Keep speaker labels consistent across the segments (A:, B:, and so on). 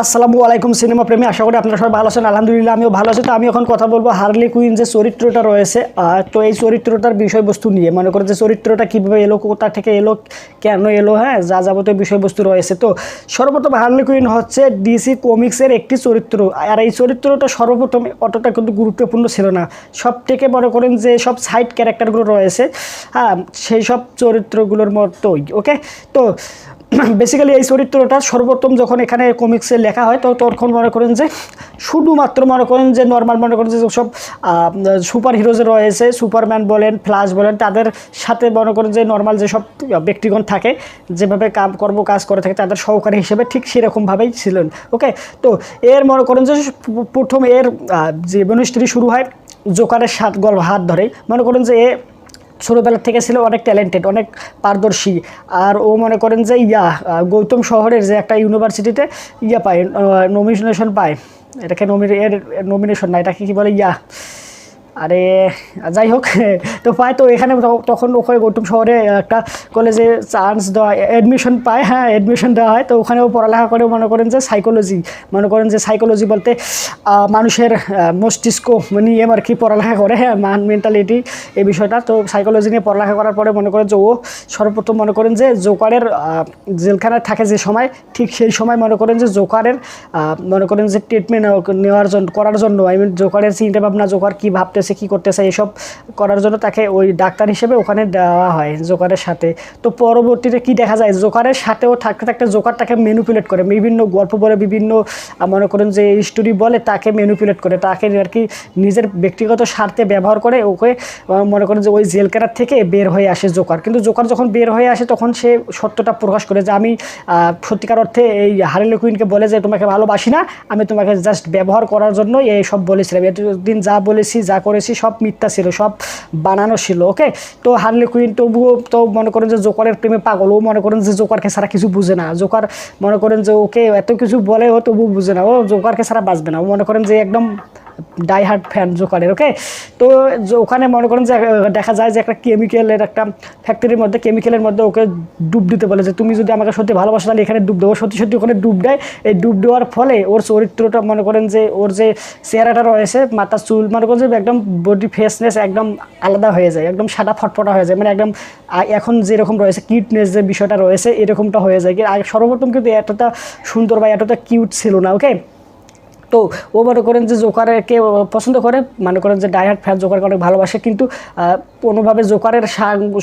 A: আসসালামু আলাইকুম সিনেমা প্রেমী, আশা করি আপনারা সবাই ভালো আছেন। আলহামদুলিল্লাহ, আমিও ভালো আছি। তো আমি এখন কথা বলব হার্লি কুইন যে চরিত্রটা রয়েছে। তো এই চরিত্রটার বিষয়বস্তু নিয়ে। মনে করেন যে চরিত্রটা কীভাবে এলো, কোথা থেকে এলো, কেন এলো হ্যাঁ যা যাবতীয় বিষয়বস্তু রয়েছে। তো সর্বপ্রথম হার্লি কুইন হচ্ছে ডিসি কমিক্সের একটি চরিত্র। আর এই চরিত্রটা সর্বপ্রথম অতটা কিন্তু গুরুত্বপূর্ণ ছিল না। সব থেকে মনে করেন যে সব সাইড ক্যারেক্টারগুলো রয়েছে। হ্যাঁ সেই সব চরিত্রগুলোর মতোই ওকে তো বেসিক্যালি এই চরিত্রটা সর্বোত্তম যখন এখানে কমিক্সে লেখা হয় তো তখন মনে করেন যে শুধুমাত্র মনে করেন যে নর্মাল মনে করেন যে সব সুপার হিরোজ রয়েছে সুপারম্যান বলেন ফ্লাশ বলেন তাদের সাথে মনে করেন যে নর্মাল যেসব ব্যক্তিগণ থাকে যেভাবে কাম কর্ম কাজ করে থাকে তাদের সহকারী হিসেবে ঠিক সেরকমভাবেই ছিলেন ওকে তো এর মনে করেন যে প্রথম এর আহ, জীবন শুরু হয় জোকারের সাত গল্প হাত ধরে মনে করেন যে এ ছোটোবেলার থেকে ছিল অনেক ট্যালেন্টেড অনেক পারদর্শী। আর ও মনে করেন যে, ইয়া গৌতম শহরের যে একটা ইউনিভার্সিটিতে ইয়া পায় নমিনেশন পায়। এটাকে নমিনে এর নমিনেশন না, এটাকে কী বলে, ইয়া আরে, যাই হোক, তো পায় তো এখানে তখন ওখানে গৌতম শহরে একটা কলেজে চান্স দেওয়া অ্যাডমিশন পায় হ্যাঁ অ্যাডমিশন দেওয়া হয়। তো ওখানেও পড়ালেখা করে মনে করেন যে সাইকোলজি মনে করেন যে সাইকোলজি বলতে মানুষের মস্তিষ্ক নিয়ে আর কি পড়ালেখা করে হ্যাঁ মান মেন্টালিটি এই বিষয়টা। তো সাইকোলজি নিয়ে পড়ালেখা করার পরে মনে করেন যে ও সর্বপ্রথম মনে করেন যে জোকারের জেলখানায় থাকে যে সময়, ঠিক সেই সময় মনে করেন যে জোকারের মনে করেন যে ট্রিটমেন্ট নেওয়ার জন্য করার জন্য আই মিন জোকারের চিন্তা ভাবনা জোকার কী ভাবতেছে কি করতেছে, এসব করার জন্য তাকে ওই ডাক্তার হিসেবে ওখানে দেওয়া হয় জোকারের সাথে। তো পরবর্তীতে কি দেখা যায়? জোকারের সাথেও থাকতে থাকতে জোকার তাকে ম্যানুপুলেট করে। বিভিন্ন গল্প বলে, বিভিন্ন মনে করেন যে স্টোরি বলে তাকে ম্যানুপুলেট করে। তাকে আর কি নিজের ব্যক্তিগত স্বার্থে ব্যবহার করে ওকে মনে করেন যে ওই জেলকারার থেকে বের হয়ে আসে জোকার। কিন্তু জোকার যখন বের হয়ে আসে, তখন সে সত্যটা প্রকাশ করে যে আমি সত্যিকার অর্থে এই হারেলে কুইনকে বলে যে, তোমাকে ভালোবাসি না, আমি তোমাকে জাস্ট ব্যবহার করার জন্য এই সব বলেছিলাম। এতদিন যা বলেছি, যা করেছি, সব মিথ্যা ছিল, সব বানানো ছিল ওকে তো হার্লি কুইন তবুও তো মনে করেন যে জোকারের প্রেমে পাগল, ও মনে করেন যে জোকারকে ছাড়া কিছু বুঝে না। জোকার মনে করেন যে ওকে এত কিছু বলে ও তবু বুঝে না, ও জোকারকে ছাড়া বাঁচবে না। ও মনে করেন যে একদম ডাই হার্ড ফ্যান জোকারের ওকে তো ওখানে মনে করেন যে দেখা যায় যে একটা কেমিক্যালের একটা ফ্যাক্টরির মধ্যে কেমিক্যালের মধ্যে ওকে ডুব দিতে বলে যে, তুমি যদি আমাকে সত্যি ভালোবাসো, তাহলে এখানে ডুব দেবো। সত্যি সত্যি ওখানে ডুব দেয়। এই ডুব দেওয়ার ফলে ওর চরিত্রটা মনে করেন যে, ওর যে চেহারাটা রয়েছে, মাথার চুল, মনে করেন যে একদম বডি ফ্রেশনেস একদম আলাদা হয়ে যায়, একদম সাদা ফটফটা হয়ে যায়। মানে একদম এখন যেরকম রয়েছে কিউটনেস যে বিষয়টা রয়েছে, এরকমটা হয়ে যায়। কি- সর্বপ্রথম কিন্তু এতটা সুন্দর বা এতটা কিউট ছিল না ওকে তো ও মনে করেন যে জোকারকে পছন্দ করে, মনে করেন যে ডাইহার্ট ফ্যান জোকারকে অনেক ভালোবাসে, কিন্তু কোনোভাবে জোকারের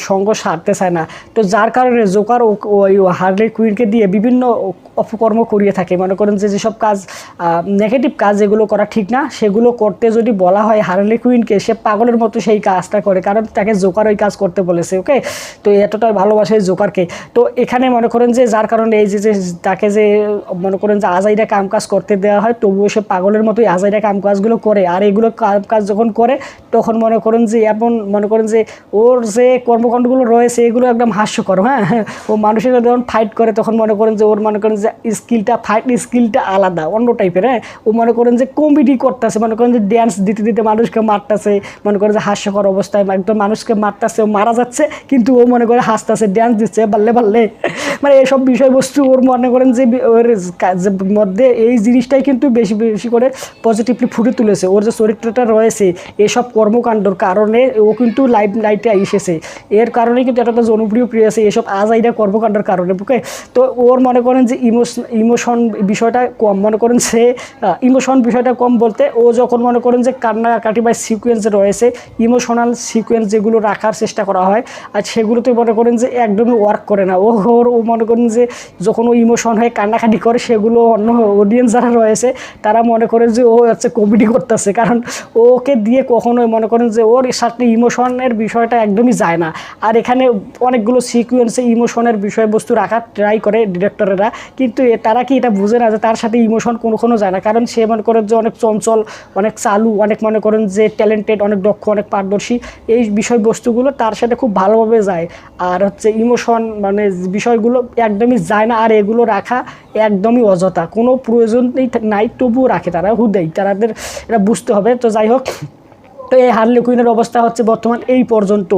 A: সঙ্গ সারতে চায় না। তো যার কারণে জোকার ওই হার্লি কুইনকে দিয়ে বিভিন্ন অপকর্ম করিয়ে থাকে। মনে করেন যে যেসব কাজ নেগেটিভ কাজ যেগুলো করা ঠিক না, সেগুলো করতে যদি বলা হয় হার্লি কুইনকে সে পাগলের মতো সেই কাজটা করে, কারণ তাকে জোকার ওই কাজ করতে বলেছে, ওকে? তো এতটাই ভালোবাসে জোকারকে। তো এখানে মনে করেন যে যার কারণে এই যে যে তাকে যে মনে করেন যে আজাইরা কাম কাজ করতে দেওয়া হয়, তবুও সে পাগলের মতোই আজাইরা কাম কাজগুলো করে। আর এগুলো কাম কাজ যখন করে, তখন মনে করেন যে এমন, মনে করেন যে ওর যে কর্মকাণ্ডগুলো রয়েছে, এগুলো একদম হাস্যকর হ্যাঁ? ও মানুষের যখন ফাইট করে, তখন মনে করেন যে ওর মনে করেন যে স্কিলটা ফাইট স্কিলটা আলাদা, অন্য টাইপের হ্যাঁ? ও মনে করেন যে কমেডি করতেছে, মনে করেন যে ড্যান্স দিতে দিতে মানুষকে মারতেছে, মনে করেন যে হাস্যকর অবস্থায় একদম মানুষকে মারতেছে, ও মারা যাচ্ছে, কিন্তু ও মনে করে হাসতেছে ড্যান্স দিচ্ছে, বাল্লে বাল্লে। মানে এইসব বিষয়বস্তু ওর মনে করেন যে ওর কা- যে মধ্যে এই জিনিসটাই কিন্তু বেশি বেশি করে পজিটিভলি ফুটে তুলেছে। ওর যে চরিত্রটা রয়েছে, এসব কর্মকাণ্ডর কারণে ও কিন্তু লাইভ লাইটে এসেছে। এর কারণে কিন্তু এতটা জনপ্রিয় প্রিয় আছে এসব আজাইরা কর্মকাণ্ডের কারণে ওকে তো ওর মনে করেন যে ইমোশন ইমোশন বিষয়টা কম, মনে করেন সে ইমোশন বিষয়টা কম বলতে ও যখন মনে করেন যে কান্নাকাটি বা সিকুয়েন্স রয়েছে ইমোশনাল সিকুয়েন্স যেগুলো রাখার চেষ্টা করা হয়, আর সেগুলোতে মনে করেন যে একদমই ওয়ার্ক করে না। ও ওর মনে করেন যে যখন ও ইমোশন হয়ে, কান্নাকাটি করে, সেগুলো অন্য অডিয়েন্স যারা রয়েছে, তারা মনে করেন যে ও হচ্ছে কমেডি করতেছে। কারণ ওকে দিয়ে কখনোই মনে করেন যে ওর সাথে ইমোশনের বিষয়টা একদমই যায় না। আর এখানে অনেকগুলো সিকুয়েন্সে ইমোশনের বিষয়বস্তু রাখার ট্রাই করে ডিরেক্টরেরা কিন্তু তারা কি এটা বুঝে না যে তার সাথে ইমোশন কোনো কোনো যায় না? কারণ সে মনে করেন যে অনেক চঞ্চল, অনেক চালু, অনেক মনে করেন যে ট্যালেন্টেড অনেক দক্ষ, অনেক পারদর্শী। এই বিষয়বস্তুগুলো তার সাথে খুব ভালোভাবে যায়। আর হচ্ছে ইমোশন মানে বিষয়গুলো একদমই যায় না, আর এগুলো রাখা একদমই অযথা। কোনো প্রয়োজন নেই নাই, তবুও রাখে তারা, হুদেই। তাদের এটা বুঝতে হবে। তো যাই হোক, তো এই হার্লি কুইনের অবস্থা হচ্ছে বর্তমান এই পর্যন্ত।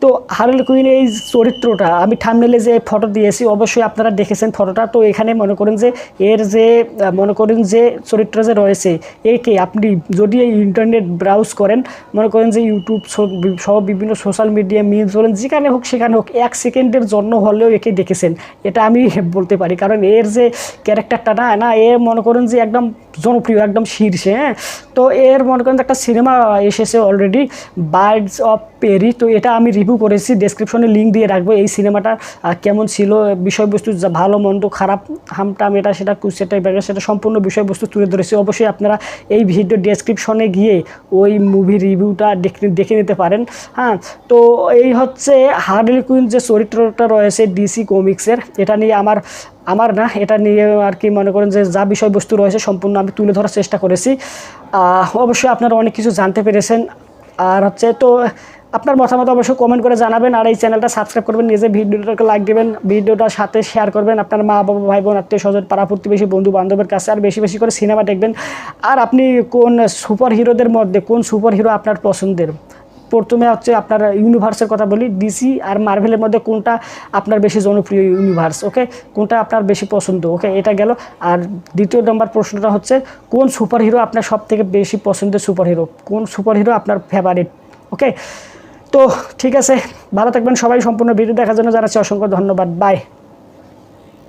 A: তো হারলে কুইন এই চরিত্রটা, আমি থামনেলে যে ফটো দিয়েছি, অবশ্যই আপনারা দেখেছেন ফটোটা তো এখানে মনে করেন যে, এর যে মনে করেন যে চরিত্র যে রয়েছে, একে আপনি যদি এই ইন্টারনেট ব্রাউজ করেন, মনে করেন যে ইউটিউব সব- সহ বিভিন্ন সোশ্যাল মিডিয়া মিমস বলেন যেখানে হোক সেখানে হোক, এক সেকেন্ডের জন্য হলেও একে দেখেছেন। এটা আমি বলতে পারি, কারণ এর যে ক্যারেক্টারটা না না এ মনে করেন যে একদম জনপ্রিয়, একদম শীর্ষে হ্যাঁ? তো এর মনে করেন একটা সিনেমা এসেছে অলরেডি বার্ডস অফ পেরি তো এটা আমি রিভিউ করেছি ডেসক্রিপশনে লিঙ্ক দিয়ে রাখব, এই সিনেমাটা কেমন ছিল, বিষয়বস্তু ভালো, মন্দ, খারাপ হামটাম এটা সেটা সেটা ব্যাপারে সেটা সম্পূর্ণ বিষয়বস্তু তুলে ধরেছি। অবশ্যই আপনারা এই ভিডিও ডেসক্রিপশনে গিয়ে ওই মুভি রিভিউটা দেখে নিতে পারেন হ্যাঁ? তো এই হচ্ছে হার্ডলি কুইন যে চরিত্রটা রয়েছে ডিসি কমিক্সের এটা নিয়ে আমার আমার না, এটা নিয়ে আর কি মনে করেন যে যা বিষয়বস্তু রয়েছে সম্পূর্ণ আমি তুলে ধরার চেষ্টা করেছি। অবশ্যই আপনারা অনেক কিছু জানতে পেরেছেন। আর হচ্ছে তো, আপনার মতামত অবশ্যই কমেন্ট করে জানাবেন। আর এই চ্যানেলটা সাবস্ক্রাইব করবেন, নিজে ভিডিওটাকে লাইক দেবেন, ভিডিওটার সাথে শেয়ার করবেন। আপনার মা, বাবা ভাই বোন আত্মীয় স্বজন, পাড়া প্রতিবেশী বন্ধু বান্ধবের কাছে আর বেশি বেশি করে সিনেমা দেখবেন। আর আপনি কোন সুপার হিরোদের মধ্যে কোন সুপার হিরো আপনার পছন্দের? প্রথমে হচ্ছে আপনার ইউনিভার্সের কথা বলি ডিসি আর মার্ভেলের মধ্যে কোনটা আপনার বেশি জনপ্রিয় ইউনিভার্স ওকে কোনটা আপনার বেশি পছন্দ ওকে এটা গেল। আর দ্বিতীয় নম্বর প্রশ্নটা হচ্ছে, কোন সুপার হিরো আপনার সব থেকে বেশি পছন্দের সুপার হিরো কোন সুপার হিরো আপনার ফেভারিট ওকে তো ঠিক আছে, ভালো থাকবেন সবাই, সম্পূর্ণ ভিডিও দেখার জন্য জানাচ্ছি অসংখ্য ধন্যবাদ। বাই